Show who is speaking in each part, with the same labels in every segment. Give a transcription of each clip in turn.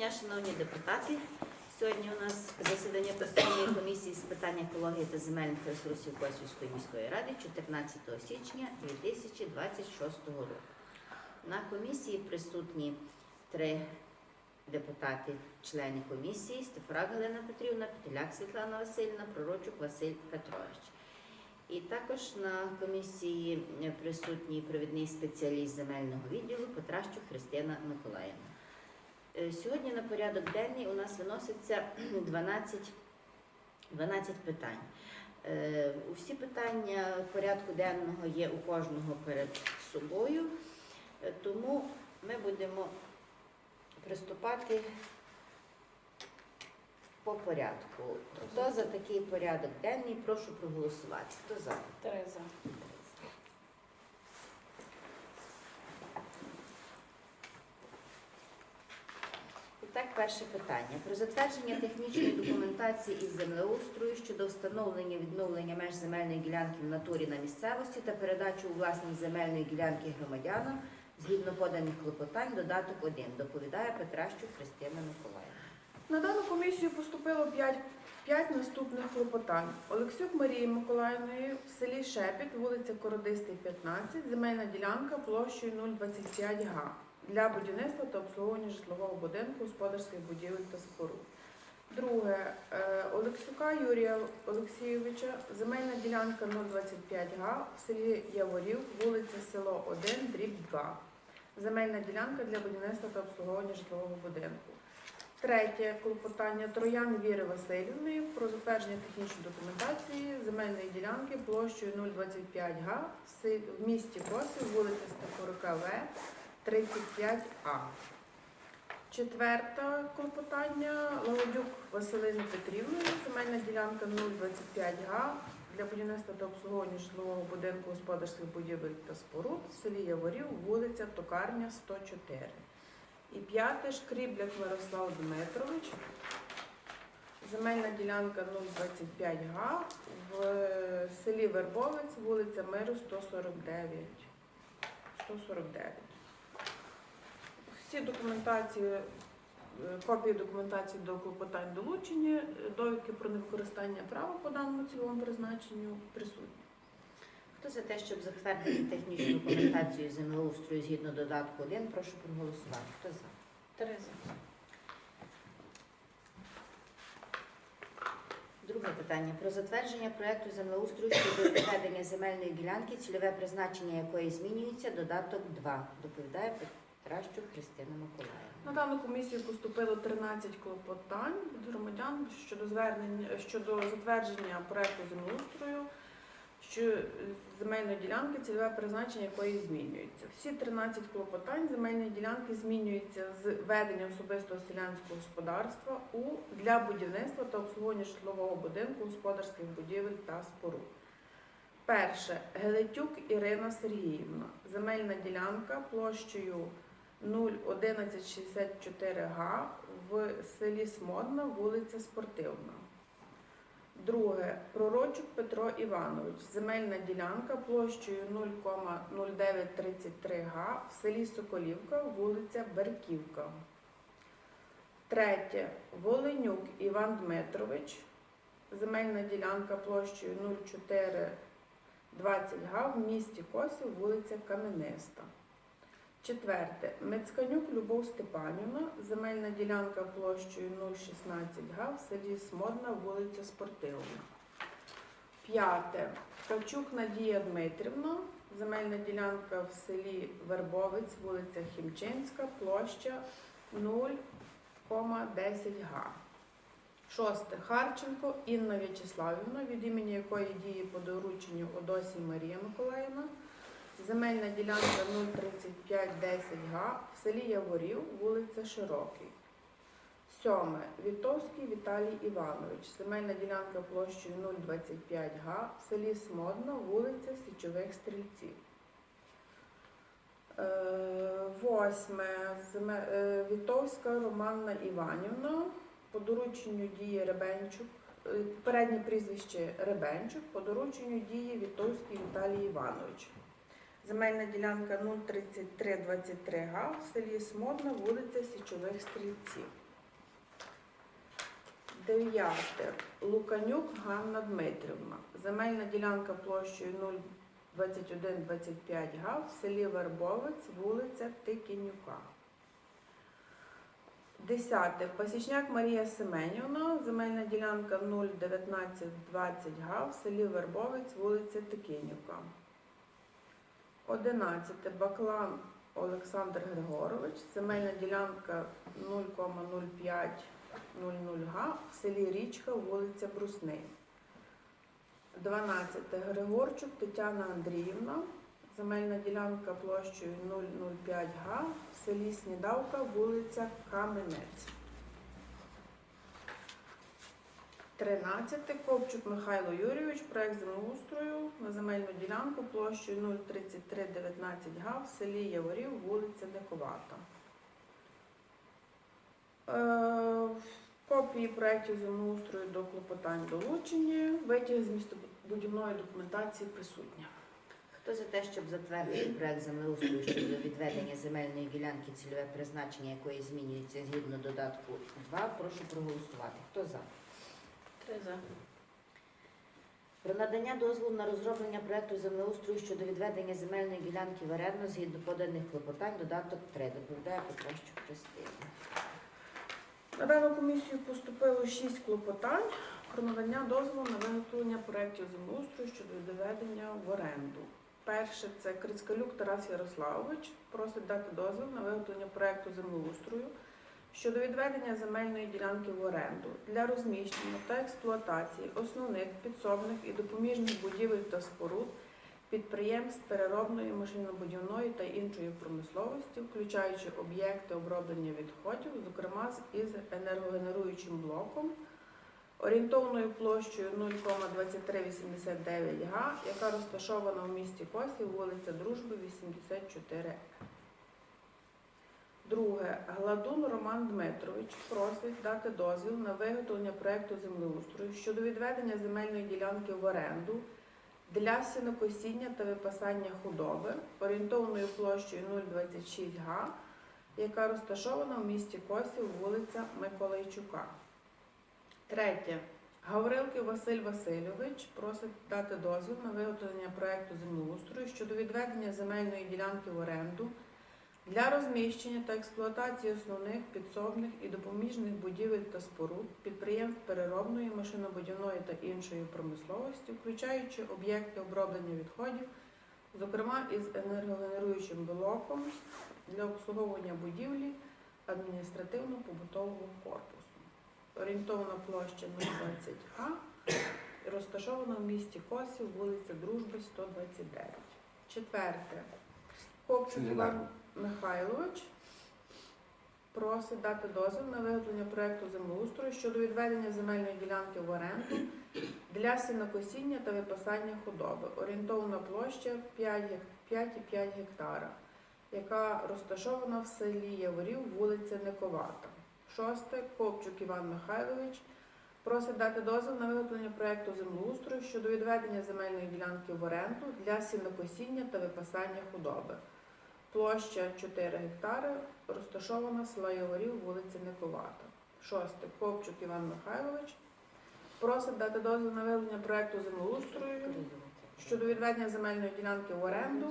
Speaker 1: дня, шановні депутати. Сьогодні у нас засідання постійної комісії з питань екології та земельних ресурсів Косівської міської ради 14 січня 2026 року. На комісії присутні три депутати, члени комісії Стефора Галина Петрівна, Петеляк Світлана Васильівна, Пророчук Василь Петрович. І також на комісії присутній провідний спеціаліст земельного відділу Петращук Христина Миколаївна. Е, Сьогодні на порядок денний у нас виноситься 12, 12 питань. Е, Усі питання порядку денного є у кожного перед собою, Е, тому ми будемо приступати по порядку. Хто за такий порядок денний, прошу проголосувати. Хто за?
Speaker 2: Тереза.
Speaker 1: І так, перше питання. Про затвердження технічної документації із землеустрою щодо встановлення відновлення меж земельної ділянки в натурі на місцевості та передачу у власність земельної ділянки громадянам згідно поданих клопотань, додаток 1. Доповідає Петращук Христина Миколаївна.
Speaker 3: На дану комісію поступило 5, 5 наступних клопотань. Олексюк Марії Миколаївної в селі Шепіт, вулиця Кородистий, 15, земельна ділянка площею 025 га для будівництва та обслуговування житлового будинку, господарських будівель та споруд. Друге, е, Олексюка Юрія Олексійовича, земельна ділянка 025 га в селі Яворів, вулиця Село 1, дріб 2. Земельна ділянка для будівництва та обслуговування житлового будинку. Третє клопотання Троян Віри Васильівни про затвердження технічної документації земельної ділянки площею 025 га в місті Косів, вулиця Стахорука В, 35А. Четверте клопотання Лагодюк Василини Петрівни, земельна ділянка 025 га для будівництва та обслуговування житлового будинку господарських будівель та споруд в селі Яворів, вулиця Токарня, 104. І п'яте Шкрібляк Мирослав Дмитрович. Земельна ділянка 025 га в селі Вербовець, вулиця Миру 149. 149. Всі документації, е, копії документації до клопотань долучені, е, довідки про невикористання права по даному цільовому призначенню присутні.
Speaker 1: Хто за те, щоб затвердити технічну документацію землеустрою згідно додатку 1, прошу проголосувати. Хто за?
Speaker 2: Тереза.
Speaker 1: Друге питання про затвердження проекту землеустрою щодо відведення земельної ділянки, цільове призначення якої змінюється, додаток 2. Доповідає Петращук Христина Миколаївна.
Speaker 3: На дану комісію поступило 13 клопотань від громадян щодо звернення щодо затвердження проекту землеустрою, що земельної ділянки, цільове призначення якої змінюється. Всі 13 клопотань земельної ділянки змінюються з веденням особистого селянського господарства у для будівництва та обслуговування житлового будинку, господарських будівель та споруд. Перше Гелетюк Ірина Сергіївна. Земельна ділянка площею 01164 га в селі Смодна, вулиця Спортивна. Друге Пророчук Петро Іванович. Земельна ділянка площею 0,0933 га в селі Соколівка, вулиця Берківка. Третє Воленюк Іван Дмитрович. Земельна ділянка площею 0,420 га в місті Косів, вулиця Камениста. Четверте. Мецканюк Любов Степанівна, земельна ділянка площею 016 га в селі Смодна, вулиця Спортивна. П'яте. Ткачук Надія Дмитрівна, земельна ділянка в селі Вербовець, вулиця Хімчинська, площа 0,10 га. Шосте. Харченко Інна В'ячеславівна, від імені якої діє по дорученню Одосі Марія Миколаївна. Земельна ділянка 03510 га в селі Яворів, вулиця Широкий. Сьоме. Вітовський Віталій Іванович. Земельна ділянка площею 025 га в селі Смодна, вулиця Січових Стрільців. Е, Восьме. Е, Вітовська Романна Іванівна. По дорученню діє Ребенчук. е, Переднє прізвище Ребенчук, по дорученню діє Вітовський Віталій Іванович. Земельна ділянка 03323 га в селі Смодна, вулиця Січових Стрільців. Дев'яте. Луканюк Ганна Дмитрівна. Земельна ділянка площею 02125 га в селі Вербовець, вулиця Тикінюка. Десяте. Пасічняк Марія Семенівна. Земельна ділянка 01920 га в селі Вербовець, вулиця Тикінюка. Одинадцяте. Баклан Олександр Григорович. Земельна ділянка 0,05 00 га в селі Річка, вулиця Брусний. 12. Григорчук Тетяна Андріївна. Земельна ділянка площею 005 га в селі Снідавка, вулиця Каменець. 13. Копчук Михайло Юрійович, проект землеустрою на земельну ділянку площею 03319 га в селі Яворів, вулиця Дековата. Е, Копії проєктів землеустрою до клопотань долучені. Витяг з містобудівної документації присутня.
Speaker 1: Хто за те, щоб затвердити проект землеустрою щодо відведення земельної ділянки, цільове призначення якої змінюється згідно додатку 2, прошу проголосувати. Хто за? Про надання дозволу на розроблення проекту землеустрою щодо відведення земельної ділянки в оренду згідно поданих клопотань, додаток 3. Доповідає Петращук Христина.
Speaker 3: На дану комісію поступило шість клопотань про надання дозволу на виготовлення проєктів землеустрою щодо доведення в оренду. Перше це Крицькалюк Тарас Ярославович просить дати дозвіл на виготовлення проєкту землеустрою щодо відведення земельної ділянки в оренду для розміщення та експлуатації основних підсобних і допоміжних будівель та споруд підприємств переробної, машинобудівної та іншої промисловості, включаючи об'єкти оброблення відходів, зокрема із енергогенеруючим блоком, орієнтовною площею 0,2389 га, яка розташована в місті Косів, вулиця Дружби, 84. Друге. Гладун Роман Дмитрович просить дати дозвіл на виготовлення проекту землеустрою щодо відведення земельної ділянки в оренду для сінокосіння та випасання худоби орієнтовною площею 026 га, яка розташована в місті Косів, вулиця Миколайчука. Третє. Гаврилки Василь Васильович просить дати дозвіл на виготовлення проекту землеустрою щодо відведення земельної ділянки в оренду для розміщення та експлуатації основних підсобних і допоміжних будівель та споруд, підприємств переробної, машинобудівної та іншої промисловості, включаючи об'єкти оброблення відходів, зокрема із енергогенеруючим блоком для обслуговування будівлі адміністративно-побутового корпусу. Орієнтовна площа 020 А, розташована в місті Косів, вулиця Дружби, 129. Четверте. Копчук Іван Михайлович просить дати дозвіл на виготовлення проекту землеустрою щодо відведення земельної ділянки в оренду для сінокосіння та випасання худоби. Орієнтовна площа 5,5 гектара, яка розташована в селі Яворів, вулиця Нековата. Шосте. Копчук Іван Михайлович просить дати дозвіл на виготовлення проекту землеустрою щодо відведення земельної ділянки в оренду для сінокосіння та випасання худоби. Площа 4 гектари, розташована села Яворів, вулиця Нековата. Шосте. Копчук Іван Михайлович просить дати дозвіл на виготовлення проекту землеустрою щодо відведення земельної ділянки в оренду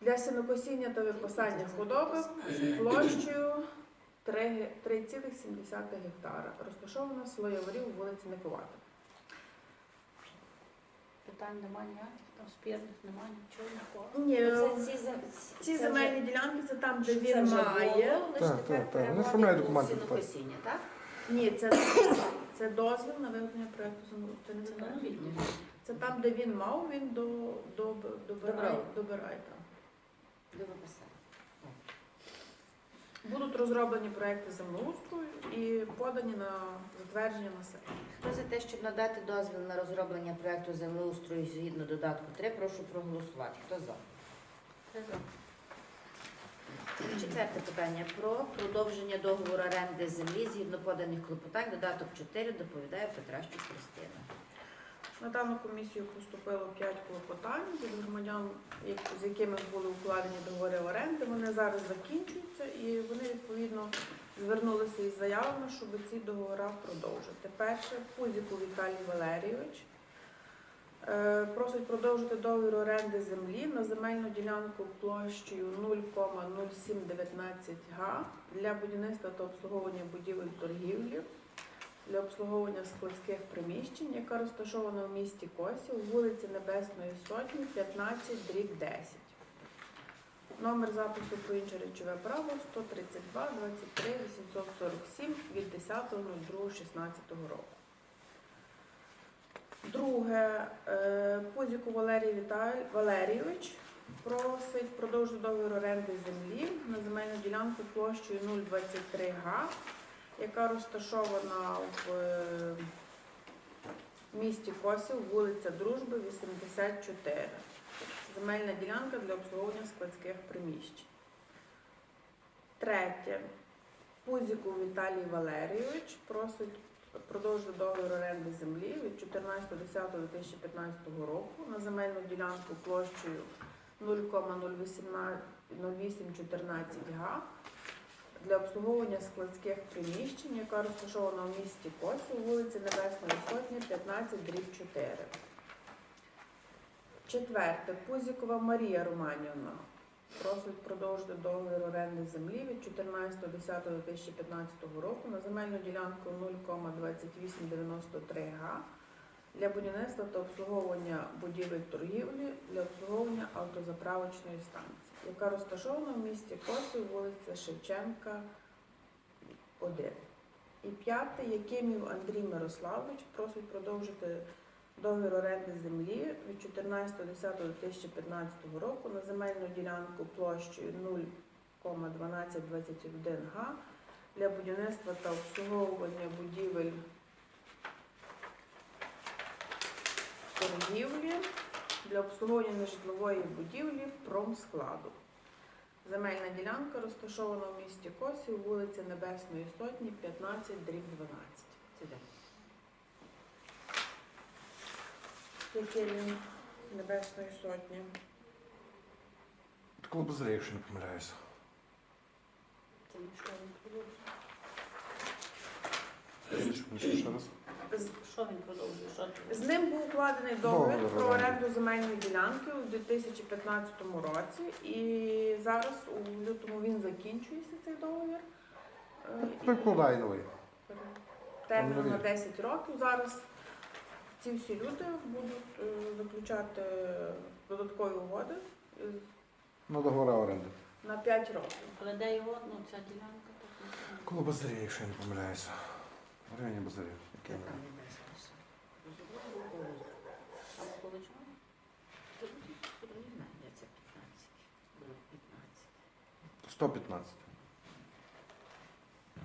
Speaker 3: для сінокосіння та випасання худоби площею 3,7 гектара, розташована село Яворів, вулиця Нековата.
Speaker 2: Питань немає ніяких, там спірних немає нічого нікого.
Speaker 3: Ні,
Speaker 1: Це ці, зем-
Speaker 3: ці
Speaker 1: це
Speaker 3: земельні ділянки це там, де
Speaker 1: вже- це
Speaker 3: він
Speaker 1: вже
Speaker 3: має.
Speaker 1: було,
Speaker 4: Так,
Speaker 1: тепер
Speaker 4: так, так. Вони
Speaker 1: переводять у
Speaker 4: документи
Speaker 1: сінокосіння, так?
Speaker 3: Ні, це, це дозвіл на виготовлення проекту землеустрою.
Speaker 2: Це на новітнє.
Speaker 3: це там, де він мав, він до, до, добирає, добирає там.
Speaker 1: До виписання.
Speaker 3: Будуть розроблені проекти землеустрою і подані на затвердження на сесію.
Speaker 1: Хто за те, щоб надати дозвіл на розроблення проекту землеустрою згідно додатку 3, прошу проголосувати. Хто за. Четверте питання про продовження договору оренди землі згідно поданих клопотань. Додаток 4 доповідає Петращук Христина.
Speaker 3: На дану комісію поступило 5 клопотань від громадян, з якими були укладені договори оренди. Вони зараз закінчуються і вони відповідно звернулися із заявами, щоб ці договори продовжити. Перше, Пузіку Віталій Валерійович е, просить продовжити договір оренди землі на земельну ділянку площею 0,0719 га для будівництва та обслуговування будівель торгівлі для обслуговування складських приміщень, яка розташована в місті Косів, вулиці Небесної Сотні, 15, дріб 10. Номер запису про інше речове право 132 23 847 від 10.02.16 року. Друге, е, Пузіку Валерій. Валерійович просить продовжити договір оренди землі на земельну ділянку площею 023 га, яка розташована в е, місті Косів, вулиця Дружби, 84. Земельна ділянка для обслуговування складських приміщень. Третє. Пузіку Віталій Валерійович просить продовжити договір оренди землі від 14.10.2015 року на земельну ділянку площею 0,0814 га для обслуговування складських приміщень, яка розташована в місті Косів, вулиці Небесної Сотні, 15, дріб 4. Четверте. Пузікова Марія Романівна просить продовжити договір оренди землі від 14.10.2015 року на земельну ділянку 0,2893 га для будівництва та обслуговування будівель торгівлі для обслуговування автозаправочної станції, яка розташована в місті Косів, вулиця Шевченка, 1. І п'яте. Якимів Андрій Мирославович просить продовжити договір оренди землі від 14.10.2015 року на земельну ділянку площею 0,1221 га для будівництва та обслуговування будівель торгівлі для обслуговування нежитлової будівлі промскладу. Земельна ділянка розташована в місті Косів, вулиця Небесної Сотні, 15, дріб 12.
Speaker 1: Сюди.
Speaker 3: Яке він Небесної Сотні?
Speaker 4: Такого базаря, якщо не помиляюся.
Speaker 2: Це не що?
Speaker 4: Ще раз.
Speaker 3: З,
Speaker 2: Що він продовжує? Що
Speaker 3: з ним був укладений договір
Speaker 4: Договір
Speaker 3: про
Speaker 4: оренди.
Speaker 3: оренду земельної ділянки у 2015 році, і зараз у лютому він закінчується цей договір. Е, і
Speaker 4: Прикладай новий.
Speaker 3: Термін на 10 років. Зараз ці всі люди будуть е, заключати додаткові угоди е,
Speaker 4: Ну, договора оренди.
Speaker 3: на 5 років.
Speaker 2: Але де його, ну, ця ділянка.
Speaker 4: Коло базаря, якщо я не помиляюся. В районі базаря.
Speaker 1: Де
Speaker 4: Яке?
Speaker 1: там Небесна Сотня? Розумію,
Speaker 2: А коло чого?
Speaker 1: Та ну, тут не знаю, де це 15. Було 15.
Speaker 4: 115.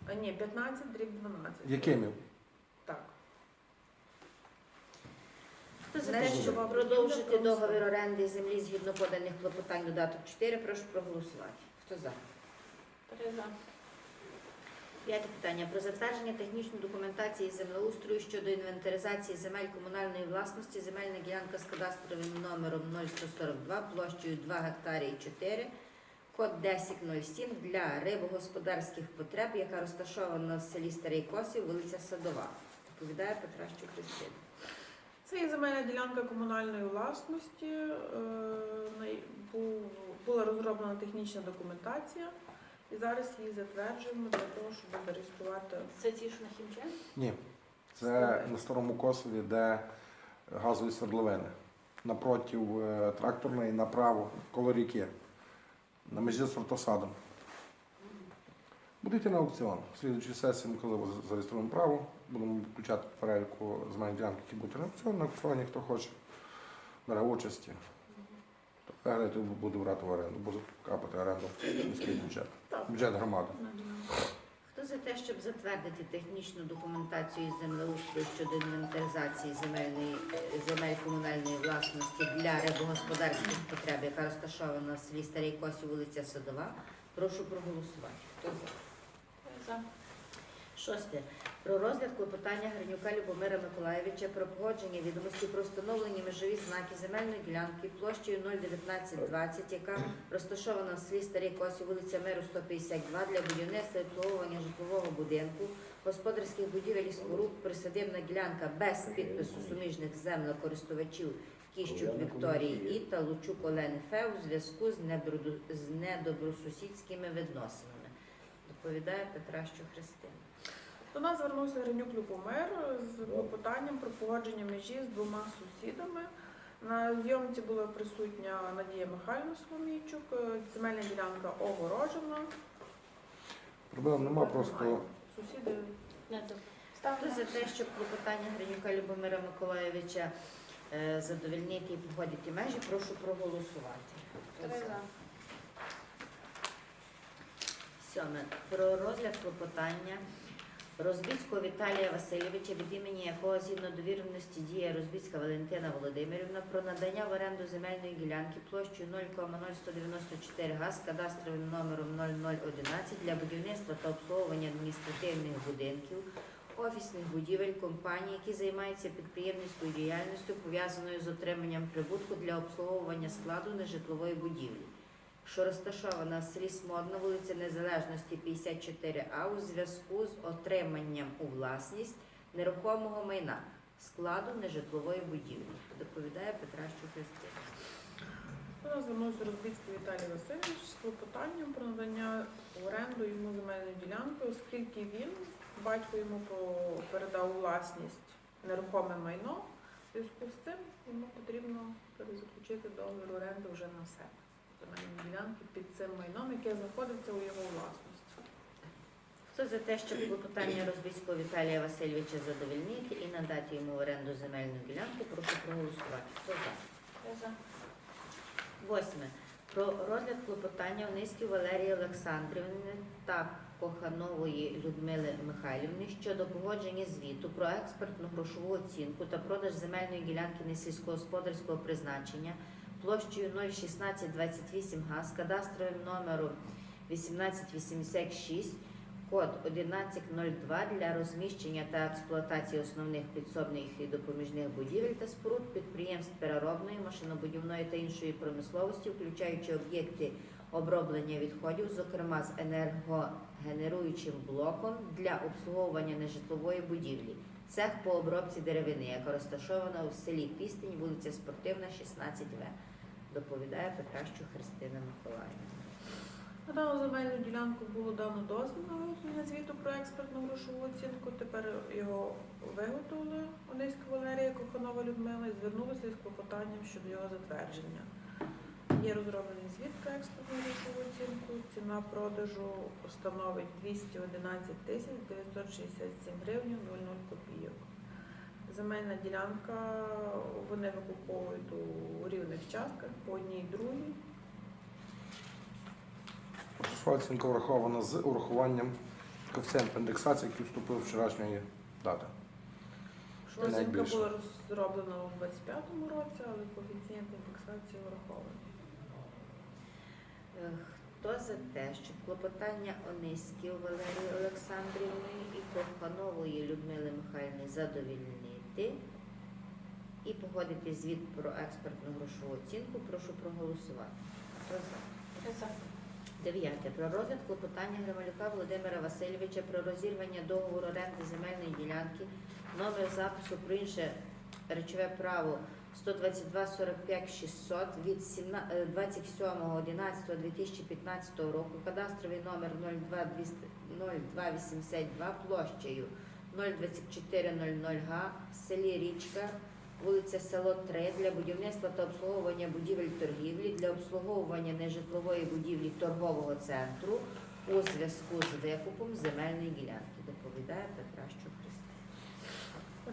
Speaker 3: А ні, 15 дріб 12.
Speaker 4: Якимів?
Speaker 3: Так.
Speaker 1: Хто за те,
Speaker 3: що
Speaker 1: щоб продовжити договір оренди землі згідно поданих клопотань додаток 4, прошу проголосувати. Хто за?
Speaker 2: Три за.
Speaker 1: П'яте питання про затвердження технічної документації землеустрою щодо інвентаризації земель комунальної власності, земельна ділянка з кадастровим номером 0142 площею 2 гектари і 4, код 1007 для рибогосподарських потреб, яка розташована в селі Старий Косів, вулиця Садова. Доповідає Петращук Христина.
Speaker 3: Це є земельна ділянка комунальної власності. е, Була розроблена технічна документація, і зараз її затверджуємо для того, щоб зареєструвати.
Speaker 2: Це ті, що на хімчен?
Speaker 4: Ні. Це на старому Косові, де газові свердловини. Напроти е, тракторної, направо, коло ріки. На межі з фортосадом. Будете на аукціон. В слідчій сесії, ми коли зареєструємо право, будемо включати в переліку земельних ділянок, які будуть на аукціон. На аукціоні, хто хоче, бере участі. Той буде брати в оренду, буде капати оренду в міський бюджет. Бюджет громади.
Speaker 1: Хто за те, щоб затвердити технічну документацію із землеустрою щодо інвентаризації земельної земель комунальної власності для рибогосподарських потреб, яка розташована в селі Старій Косі, вулиця Садова, прошу проголосувати. Хто за? Шосте. Про розгляд клопотання Гринюка Любомира Миколаєвича про погодження відомості про встановлені межові знаки земельної ділянки площею 01920, яка розташована в селі Старій Косі, вулиця Миру 152 для будівництва і обслуговування житлового будинку, господарських будівель і споруд, присадибна ділянка без підпису суміжних землекористувачів Кіщук Вікторії І та Лучук Олени Фе у зв'язку з, недобро- з недобросусідськими відносинами. Доповідає Петращу Христина.
Speaker 3: До нас звернувся Гринюк Любомир з клопотанням про погодження межі з двома сусідами. На зйомці була присутня Надія Михайлівна Соломійчук, земельна ділянка огорожена.
Speaker 4: Проблем нема, просто
Speaker 3: Сусіди.
Speaker 1: Хто за те, щоб клопотання Гринюка Любомира Миколаєвича е, задовольнити і погодити межі, прошу проголосувати. Хто
Speaker 2: Три
Speaker 1: за?
Speaker 2: за.
Speaker 1: Сьоме. Про розгляд клопотання Розбіцького Віталія Васильовича, від імені якого згідно довіреності діє Розбіцька Валентина Володимирівна про надання в оренду земельної ділянки площею 0,0194 га з кадастровим номером 0011 для будівництва та обслуговування адміністративних будинків, офісних будівель компаній, які займаються підприємницькою діяльністю, пов'язаною з отриманням прибутку для обслуговування складу нежитлової будівлі що розташована в селі Смодна, вулиця Незалежності 54А у зв'язку з отриманням у власність нерухомого майна складу нежитлової будівлі. Доповідає Петра Щухристина.
Speaker 3: До нас звернувся Розбіцький Віталій Васильович з клопотанням про надання в оренду йому земельної ділянки, оскільки він, батько йому передав власність нерухоме майно. Зв'язку з цим йому потрібно перезаключити договір оренди вже на себе. Земельної ділянки під цим майном, яке знаходиться у його власності.
Speaker 1: Хто за те, щоб клопотання Розбійського Віталія Васильовича задовольнити і надати йому в оренду земельну ділянку, прошу проголосувати. Хто за?
Speaker 2: Три за.
Speaker 1: Восьме. Про розгляд клопотання Онисків Валерії Олександрівни та Коханової Людмили Михайлівни щодо погодження звіту про експертну грошову оцінку та продаж земельної ділянки несільськогосподарського призначення площею 01628 га з кадастровим номером 1886 код 1102 для розміщення та експлуатації основних підсобних і допоміжних будівель та споруд підприємств переробної, машинобудівної та іншої промисловості, включаючи об'єкти оброблення відходів, зокрема з енергогенеруючим блоком для обслуговування нежитлової будівлі. Цех по обробці деревини, яка розташована у селі Пістень, вулиця Спортивна, 16В. Доповідає Петращу Христина Миколаївна.
Speaker 3: На земельну ділянку було дано дозвіл на виготовлення звіту про експертну грошову оцінку. Тепер його виготовили Ониська Валерія Коханова Людмила і звернулися з клопотанням щодо його затвердження. Є розроблений звіт про експертну грошову оцінку. Ціна продажу становить 211 тисяч 967 гривень 00 копійок. Земельна ділянка вони викуповують у рівних частках по одній другій.
Speaker 4: грошова оцінка врахована з урахуванням коефіцієнту індексації, який вступив вчорашньої дати.
Speaker 3: Що оцінка була розроблена у 25-му році, але коефіцієнт індексації врахований.
Speaker 1: Е, Хто за те, щоб клопотання Ониськів Валерії Олександрівни і Коханової Людмили Михайлівни задовільнити і погодити звіт про експертну грошову оцінку, прошу проголосувати. Хто за? Дев'яте. Про розгляд клопотання Грималюка Володимира Васильовича про розірвання договору оренди земельної ділянки, номер запису про інше речове право 122 45 600 від е, 27.11.2015 року, кадастровий номер 02 0282 площею 02400 га в селі Річка, вулиця Село 3 для будівництва та обслуговування будівель торгівлі, для обслуговування нежитлової будівлі торгового центру у зв'язку з викупом земельної ділянки. Доповідає Петра Щохрист.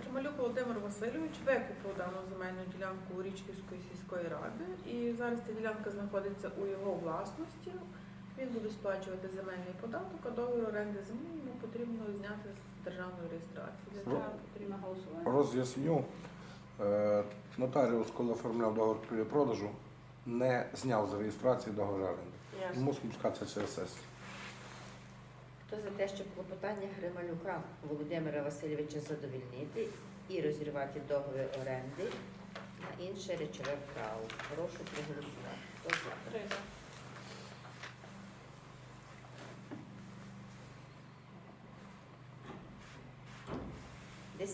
Speaker 3: Чемалюк Володимир Васильович викупив дану земельну ділянку у Річківської сільської ради, і зараз ця ділянка знаходиться у його власності. Він буде сплачувати земельний податок, а договір оренди землі йому потрібно зняти з державної реєстрації. Для цього потрібно
Speaker 2: голосування.
Speaker 4: Роз'ясню. Е, Нотаріус, коли оформляв договір купівлі-продажу, не зняв з реєстрації договір оренди.
Speaker 2: Ясно.
Speaker 4: Мусимо спускатися через сесію.
Speaker 1: Хто за те, щоб клопотання Грималюка Володимира Васильовича задовільнити і розірвати договір оренди на інше речове право? Прошу проголосувати. Хто за?
Speaker 2: Три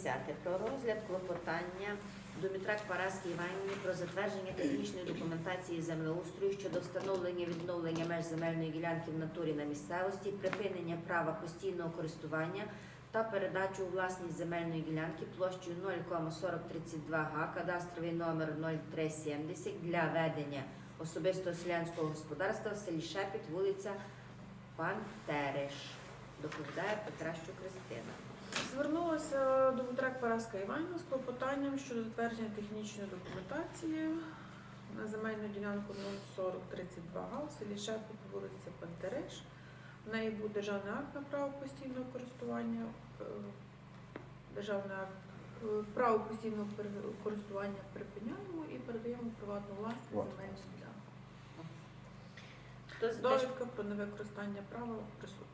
Speaker 2: за.
Speaker 1: Десяте. Про розгляд клопотання Думітрак Параски Іванівні про затвердження технічної документації землеустрою щодо встановлення відновлення меж земельної ділянки в натурі на місцевості, припинення права постійного користування та передачу у власність земельної ділянки площею 0,4032 га, кадастровий номер 0370 для ведення особистого селянського господарства в селі Шепіт, вулиця Пантереш. Доповідає Петращук Кристина.
Speaker 3: Звернулася до Бутрак Параска Іванівна з клопотанням щодо затвердження технічної документації на земельну ділянку 04032 га в селі Шепіт, вулиця Пантереш. В неї був державний акт на право постійного користування. е, Державний акт е, право постійного користування припиняємо і передаємо приватну власність земельну ділянку. Довідка про невикористання права присутня.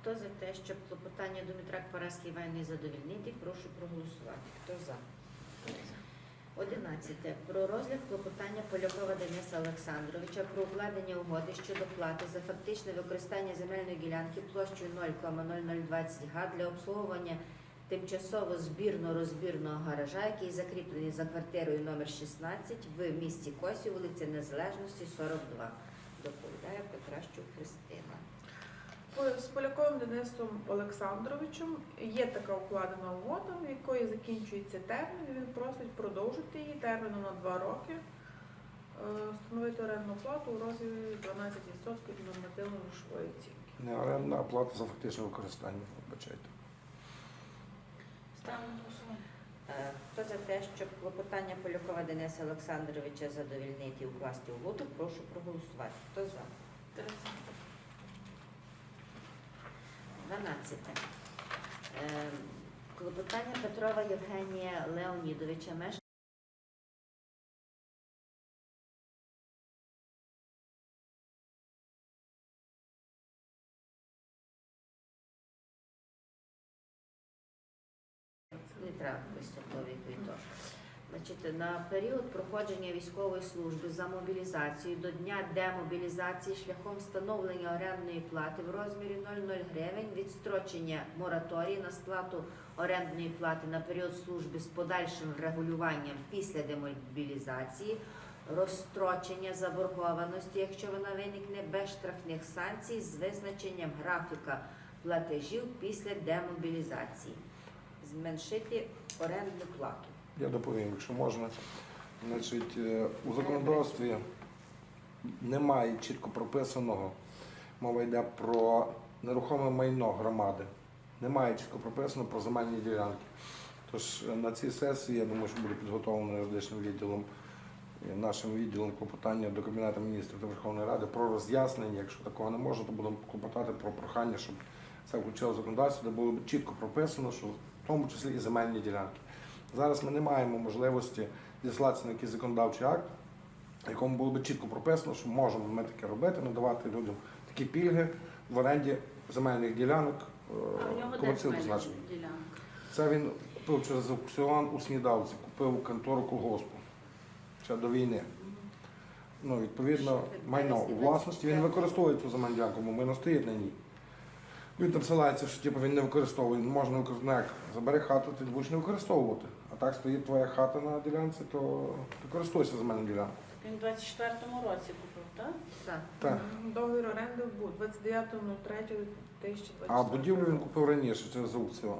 Speaker 1: Хто за те, щоб клопотання Думітрак Параски Іванівни задовільнити, прошу проголосувати. Хто за? Одинадцяте. Про розгляд клопотання Полякова Дениса Олександровича про укладення угоди щодо плати за фактичне використання земельної ділянки площею 0,0020 га для обслуговування тимчасово збірно-розбірного гаража, який закріплений за квартирою номер 16 в місті Косів, вулиця Незалежності, 42. Доповідає Петращук Христина.
Speaker 3: З Поляковим Денисом Олександровичем є така укладена угода, в якої закінчується термін. Він просить продовжити її терміном на два роки, е, встановити орендну плату у розмірі 12% від нормативно-грошової оцінки.
Speaker 4: Не орендна а плата за фактичне використання, вибачайте.
Speaker 2: Ставимо на голосування.
Speaker 1: Е, Хто за те, щоб клопотання Полякова Дениса Олександровича задовільнити і укласти угоду, прошу проголосувати. Хто за?
Speaker 2: Три за.
Speaker 1: 12. Е, Клопотання Петрова Євгенія Леонідовича, мешканця Значить, на період проходження військової служби за мобілізацію до дня демобілізації шляхом встановлення орендної плати в розмірі 00 гривень, відстрочення мораторії на сплату орендної плати на період служби з подальшим регулюванням після демобілізації, розстрочення заборгованості, якщо вона виникне без штрафних санкцій, з визначенням графіка платежів після демобілізації, зменшити орендну плату.
Speaker 4: Я доповім, якщо можна. Значить, е, у законодавстві немає чітко прописаного, мова йде про нерухоме майно громади. Немає чітко прописано про земельні ділянки. Тож е, на цій сесії, я думаю, що буде підготовлено юридичним відділом, нашим відділом клопотання до Кабінету міністрів та Верховної Ради про роз'яснення. Якщо такого не може, то будемо клопотати про прохання, щоб це включило законодавство, де було б чітко прописано, що в тому числі і земельні ділянки. Зараз ми не маємо можливості зіслатися на якийсь законодавчий акт, в якому було б чітко прописано, що можемо ми таке робити, надавати людям такі пільги в оренді земельних ділянок е, комерційного
Speaker 2: земельна
Speaker 4: значення. Це він купив через аукціон у Снідавці, купив контору колгоспу ще до війни. Ну, відповідно, майно у власності він використовує цю земельну ділянку, бо майно стоїть на ній. Він там ссилається, що типу, він не використовує, можна використовувати. Ну, як, забери хату, ти будеш не використовувати. А так стоїть твоя хата на ділянці, то ти користуєшся земельною ділянкою.
Speaker 2: Він у 24-му році купив, так?
Speaker 1: Так.
Speaker 4: Так.
Speaker 3: Договір оренди був 29.03.2024.
Speaker 4: А будівлю він купив раніше через аукціон.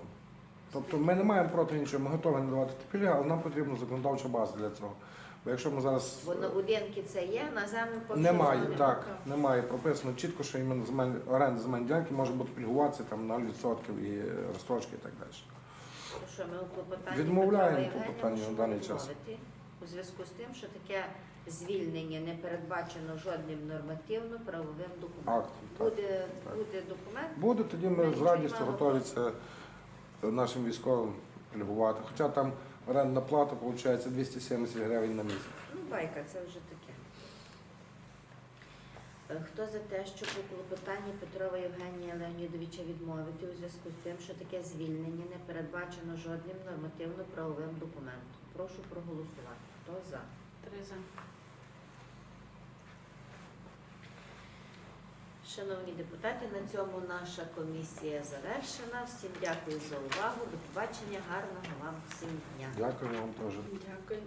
Speaker 4: Тобто ми не маємо проти нічого, ми готові надавати ті пільги, але нам потрібна законодавча база для цього. Бо якщо ми зараз
Speaker 1: Бо на будинки це є, на землю поки
Speaker 4: Немає,
Speaker 1: що
Speaker 4: так, немає прописано чітко, що іменно земель, оренда земельної ділянки може бути пільгуватися там 0% і розстрочки і так далі.
Speaker 1: Що ми у клопотанні
Speaker 4: Відмовляємо
Speaker 1: Євгенія
Speaker 4: клопотання на даний час.
Speaker 1: відмовити У зв'язку з тим, що таке звільнення не передбачено жодним нормативно-правовим документом.
Speaker 4: Акт. Так.
Speaker 1: Буде,
Speaker 4: так.
Speaker 1: буде документ,
Speaker 4: Буде, тоді ми з радістю готові це нашим військовим пільгувати. Хоча там орендна плата виходить 270 гривень на місяць.
Speaker 1: ну байка, це вже таке. Е, Хто за те, щоб у клопотанні Петрова Євгенія Леонідовича відмовити у зв'язку з тим, що таке звільнення не передбачено жодним нормативно-правовим документом? Прошу проголосувати. Хто за?
Speaker 2: Три за.
Speaker 1: Шановні депутати, на цьому наша комісія завершена. Всім дякую за увагу. До побачення. Гарного вам всім дня.
Speaker 4: Дякую вам теж.
Speaker 2: Дякую.